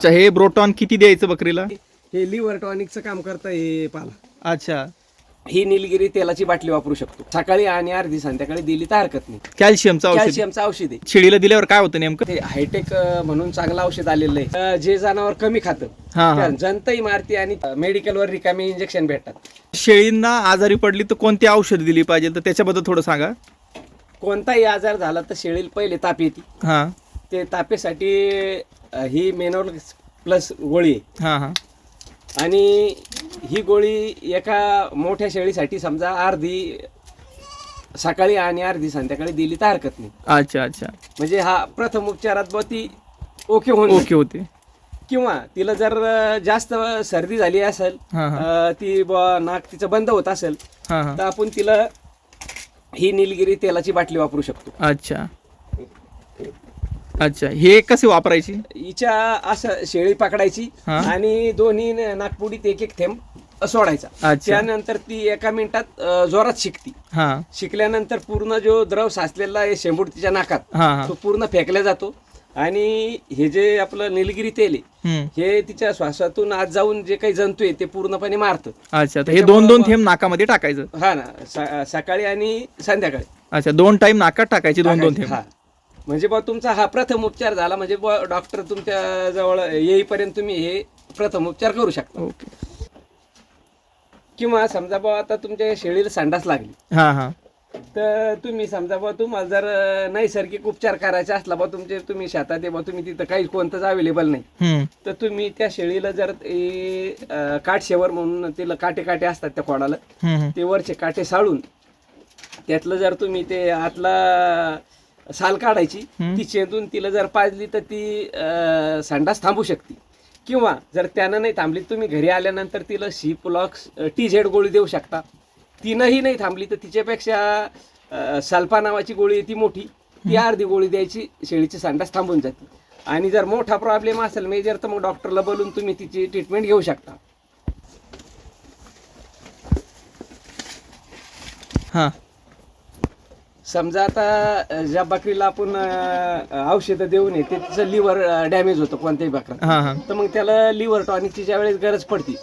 अच्छा हे ब्रोटॉन किती द्यायचं बकरीला? हे लिव्हर टॉनिकचं काम करतं हे पाला. अच्छा. ही निलगिरी तेलाची बाटली वापरू शकतो. सकाळी आणि अर्धी संध्याकाळी दिली तर हरकत नाही. कॅल्शियमचं औषध. कॅल्शियमचं औषध. आहे शेळीला दिल्यावर काय होतं नेमकं? ते हायटेक अं, म्हणून चांगलं औषध आलेलं आहे. अं, जे जनावर कमी खातं हा हा. जनताही मारती आणि मेडिकलवर रिकामी इंजेक्शन भेटतात. शेळींना आजारी पडली तर कोणती औषध दिली पाहिजे? तर त्याच्याबद्दल थोडं सांगा. कोणताही आजार झाला तर शेळीला पहिले ताप येते. हा. ते तापेसाठी अं, ही मेनोल प्लस गोळी. आहे हा हा. आणि ही गोळी एका मोठ्या शेळीसाठी समजा अर्धी सकाळी आणि अर्धी संध्याकाळी दिली तर हरकत नाही. अच्छा अच्छा. म्हणजे हा प्रथम उपचारात बुवा ती ओके होऊन जाईल. ओके होते. किंवा तिला जर अं, जास्त सर्दी झाली असेल हा हा. अं, ती बुवा नाक तिचं बंद होत असेल हा हा. तर आपण तिला ही निलगिरी तेलाची बाटली वापरू शकतो. अच्छा. अच्छा हे कसे वापरायची? हिच्या असं शेळी पकडायची हा. आणि दोन्ही न- नाकपुडीत एक एक थेंब सोडायचा. अच्छा. त्यानंतर ती एका मिनिटात अं, जोरात शिकती. हा. शिकल्यानंतर पूर्ण जो द्रव साचलेला आहे शेंबूड तिच्या नाकात हा हा. तो पूर्ण फेकला जातो. आणि हे जे आपलं निलगिरी तेल आहे हम्म. हे तिच्या श्वासातून आत जाऊन जे काही जंतू आहे ते पूर्णपणे मारतं. अच्छा तर हे दोन दोन थेंब नाकामध्ये टाकायचं. हा ना स- सकाळी आणि संध्याकाळी. अच्छा दोन टाइम नाकात टाकायची दोन दोन थेंब. हा. म्हणजे बा तुमचा हा प्रथम उपचार झाला म्हणजे बुवा डॉक्टर तुमच्या जवळ येईपर्यंत तुम्ही हे प्रथम उपचार करू शकता. ओके. किंवा समजा बा आता तुमच्या शेळीला संडास लागली. हा हा. तर तुम्ही समजा बा तुम्हाला जर नैसर्गिक उपचार करायचा असला बा तुमचे तुम्ही शेतात आहे बा तुम्ही तिथं काही कोणतंच अवेलेबल नाही. हम्म. तर तुम्ही त्या शेळीला जर ते, अं, काठशेवर म्हणून तिला काटे काटे असतात त्या खोडाला हम्म, हम्म. ते वरचे काटे साळून त्यातलं जर तुम्ही ते आतला साल काढायची. ती चेंदून तिला जर पाजली तर ती संडास थांबू शकते. किंवा जर त्यानं नाही थांबली तुम्ही घरी आल्यानंतर तिला सी प्लॉक्स टी झेड गोळी देऊ शकता. तिनंही नाही थांबली तर तिच्यापेक्षा अं, सल्फा नावाची गोळी आहे ती मोठी. ती अर्धी गोळी द्यायची शेळीची संडास थांबून जाते. आणि जर मोठा प्रॉब्लेम असेल मेजर तर मग डॉक्टरला बोलून तुम्ही तिची ट्रीटमेंट घेऊ शकता. हा. समजा आता ज्या बकरीला आपण औषधं देऊन येते तिचं लिव्हर डॅमेज होतं कोणत्याही बकरा हा हा. तर मग त्याला लिव्हर टॉनिकची ज्या वेळेस गरज पडते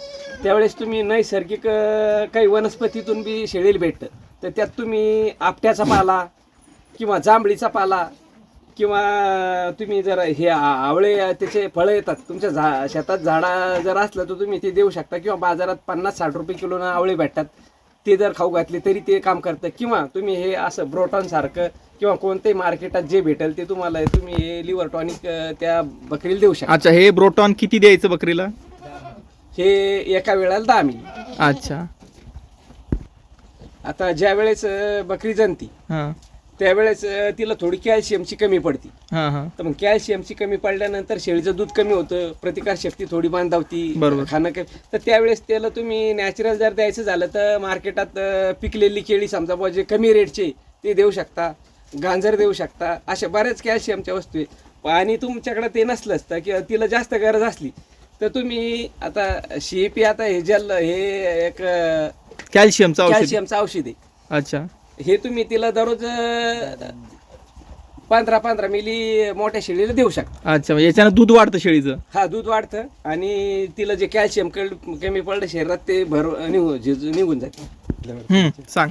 त्यावेळेस तुम्ही नैसर्गिक अ, काही वनस्पतीतून बी शेळीला भेटतं. तर त्यात तुम्ही आपट्याचा पाला किंवा जांभळीचा पाला किंवा तुम्ही जर हे आ- आवळे त्याचे फळं येतात तुमच्या झा शेतात झाडा जर असलं तर तुम्ही ते देऊ शकता किंवा बाजारात पन्नास साठ रुपये किलोनं आवळे भेटतात. ते जर खाऊ घातले तरी ते काम करतं. किंवा तुम्ही हे असं ब्रोटॉन सारखं किंवा कोणत्याही मार्केटात जे भेटेल ते तुम्हाला तुम्ही हे लिव्हर टॉनिक त्या बकरीला देऊ शकता. अच्छा हे ब्रोटॉन किती द्यायचं बकरीला? हे एका वेळेला दहा मिली. अच्छा. आता ज्या वेळेस बकरी जणती हा. त्यावेळेस तिला थोडी कॅल्शियमची कमी पडती. हा हा. तर मग कॅल्शियमची कमी पडल्यानंतर शेळीचं दूध कमी होतं प्रतिकार शक्ती थोडी बांधावती बरोबर. खाणं कमी. तर त्यावेळेस त्याला तुम्ही नॅचरल जर द्यायचं झालं तर मार्केटात पिकलेली केळी समजा बुवा जे कमी रेटचे ते देऊ शकता गांजर देऊ शकता अशा बऱ्याच कॅल्शियमच्या वस्तू आहे आणि तुमच्याकडे ते नसलंच तर किंवा तिला जास्त गरज असली तर तुम्ही आता शिपी आता हे जल हे एक कॅल्शियमचं कॅल्शियमचं औषध. आहे अच्छा. हे तुम्ही तिला दररोज पंधरा पंधरा मिली मोठ्या शेळीला देऊ शकता अच्छा म्हणजे याच्यानं दूध वाढतं शेळीचं हा दूध वाढतं आणि तिला जे कॅल्शियम कमी पडलं शरीरात ते भर निघू जे- निघून जाते हम्म, सांग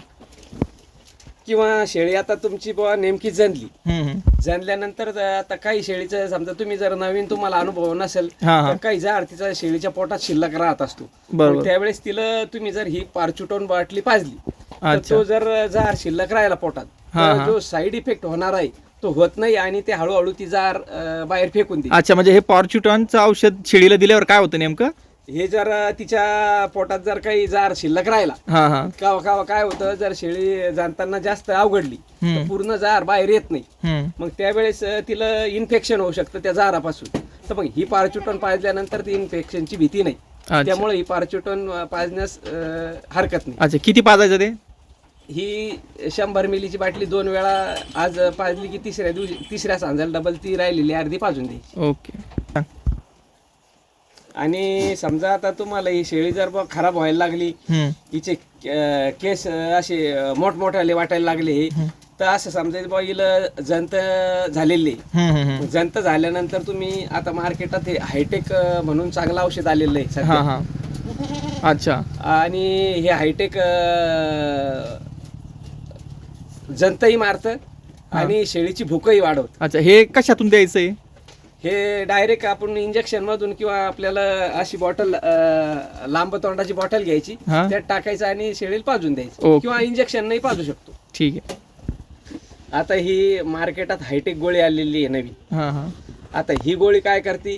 किंवा शेळी आता तुमची बुवा नेमकी जणली हम्म, हम्म. जणल्यानंतर ज- आता काही शेळीचं समजा तुम्ही जर नवीन तुम्हाला अनुभव नसेल हा, हा. तर काही जार तिचा शेळीच्या पोटात शिल्लक राहत असतो बरोबर. मग त्यावेळेस तिला तुम्ही जर ही पारचुटोन बाटली पाजली तर अच्छा. तो जर जार शिल्लक राहिला पोटात हा, तर हा. जो साईड इफेक्ट होणार आहे तो होत नाही आणि ते हळूहळू ती जार अं, बाहेर फेकून देईल. अच्छा म्हणजे हे पॉर्च्युटॉनचं औषध शेळीला दिल्यावर काय होतं नेमकं? हे जर अं, तिच्या पोटात जर काही जार शिल्लक राहिला हा हा. कावा कावा काय होतं जर शेळी जाणताना जास्त अवघडली तर हम्म. पूर्ण जार बाहेर येत नाही. हम्म. मग त्यावेळेस अं, तिला इन्फेक्शन होऊ शकतं त्या जारापासून. तर मग ही पारच्युटॉन पाजल्यानंतर ती इन्फेक्शनची भीती नाही. अच्छा. त्यामुळे ही पारच्युटॉन अं, पाजण्यास अं, हरकत नाही. अच्छा किती पाजायचं ते? ही शंभर मिलीची बाटली दोन वेळा आज पाजली की तिसऱ्या दिवशी तिसऱ्या सांजाला डबल ती राहिलेली अर्धी पाजून द्यायची ओके. आणि समजा आता तुम्हाला ही शेळी जर बुवा खराब व्हायला लागली हम्म. हिचे अं, केस असे मोठमोठाले वाटायला लागले तर असं समजायचं बा हिला जंत झालेली आहे. हम्म, हम्म, हम्म. जंत झाल्यानंतर तुम्ही आता मार्केटात हे हायटेक म्हणून चांगलं औषध आलेलं आहे हा सध्या. हा अच्छा आणि हे हायटेक जंतही मारतं आणि शेळीची भूकही वाढवत. अच्छा हे कशातून द्यायचंय हे? डायरेक्ट आपण इंजेक्शन मधून किंवा आपल्याला अशी बॉटल लांब तोंडाची बॉटल घ्यायची हा. त्यात टाकायचं आणि शेळीला पाजून द्यायचं. ओके. किंवा इंजेक्शन नाही पाजू शकतो. ठीक आहे. आता ही मार्केटात हायटेक गोळी आलेली आहे नवी हा हा. आता ही गोळी काय करते?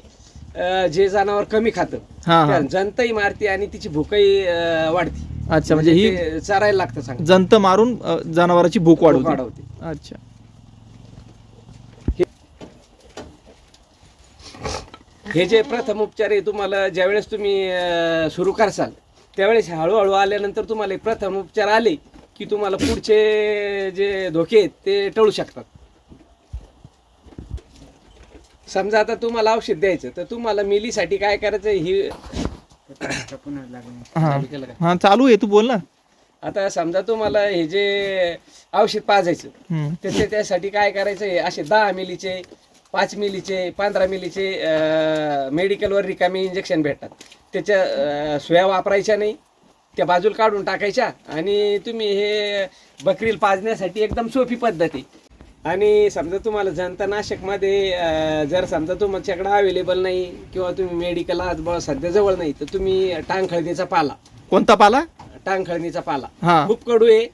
अं, जे जनावर कमी खातं हा हा. त्या जंतही मारते आणि तिची भूकही अं, वाढते. अच्छा म्हणजे ही ते चारायला लागतं चांगलं जंत मारून अ, जनावराची भूक वाढवते वाढवते अच्छा. हे जे प्रथम उपचार आहे तुम्हाला ज्यावेळेस तुम्ही सुरू करसाल त्यावेळेस हळूहळू आल्यानंतर तुम्हाला हे प्रथम उपचार आले की तुम्हाला पुढचे जे धोके आहेत ते टळू शकतात. समजा आता तुम्हाला औषध द्यायचं तर तुम्हाला मिलीसाठी काय करायचं? ही हा. हा चालू आहे. तू बोल ना. आता समजा तुम्हाला हे जे औषध पाजायचं हम्म. तर ते त्यासाठी काय करायचं आहे? असे दहा मिलीचे पाच मिलीचे पंधरा मिलीचे मेडिकलवर रिकामी इंजेक्शन भेटतात. त्याच्या सुया वापरायच्या नाही. त्या बाजूला काढून टाकायच्या आणि तुम्ही हे बकरील पाजण्यासाठी एकदम सोपी पद्धत आहे. आणि समजा तुम्हाला जंतनाशकमध्ये अं, जर समजा तुमच्याकडे अवेलेबल नाही किंवा तुम्ही मेडिकल आज सध्या जवळ नाही तर तुम्ही टांगखळदीचा पाला. कोणता पाला? टांगखळणीचा पाला. हा. खूप कडू आहे.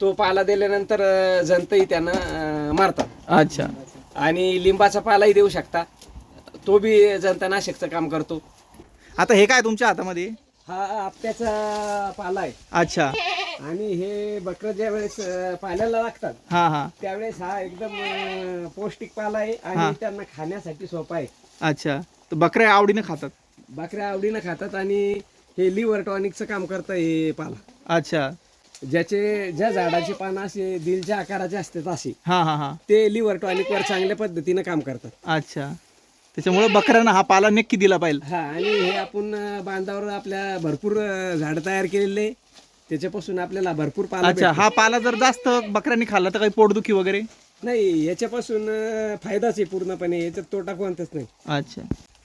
तो पाला दिल्यानंतर अं, जंतही त्यांना मारतात. अच्छा. आणि लिंबाचा पालाही देऊ शकता. तो बी जंतनाशकचं काम करतो. आता हे काय तुमच्या हातामध्ये? हा आपट्याचा पाला आहे. अच्छा. आणि हे बकर ज्या वेळेस पाल्याला लागतात हा हा. त्यावेळेस हा एकदम अं, पौष्टिक पाला आहे. आणि त्यांना खाण्यासाठी सोपा आहे. अच्छा. तर बकऱ्या आवडीनं खातात? बकऱ्या आवडीनं खातात आणि हे लिव्हर टॉनिकचं काम करतं हे पाला. अच्छा. ज्याचे ज्या झाडाची पानं असे दिलच्या आकाराचे असतात असे हा हा हा. ते लिव्हर टॉनिकवर चांगल्या पद्धतीनं काम करतात. अच्छा. त्याच्यामुळे बकऱ्यांना हा पाला नक्की दिला पाहिजे. हा आणि हे आपण अं, बांधावर आपल्या भरपूर अं, झाडं तयार केलेले आहे. त्याच्यापासून आपल्याला भरपूर पाला अच्छा भेटतो. हा पाला जर जास्त बकऱ्यांनी खाल्ला तर काही पोटदुखी वगैरे? नाही याच्यापासून अं, फायदाच आहे पूर्णपणे. याच्यात तोटा कोणताच नाही. अच्छा.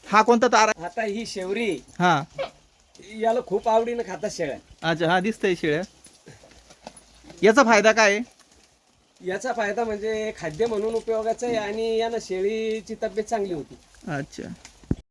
हा कोणता तारा? आता ही शेवरी. हा. याला खूप आवडीनं खातात शेळ्या. अच्छा हा दिसतंय शेळ्या. याचा फायदा काय आहे? याचा फायदा म्हणजे खाद्य म्हणून उपयोगाचा आहे आणि यानं शेळीची तब्येत चांगली होती. अच्छा.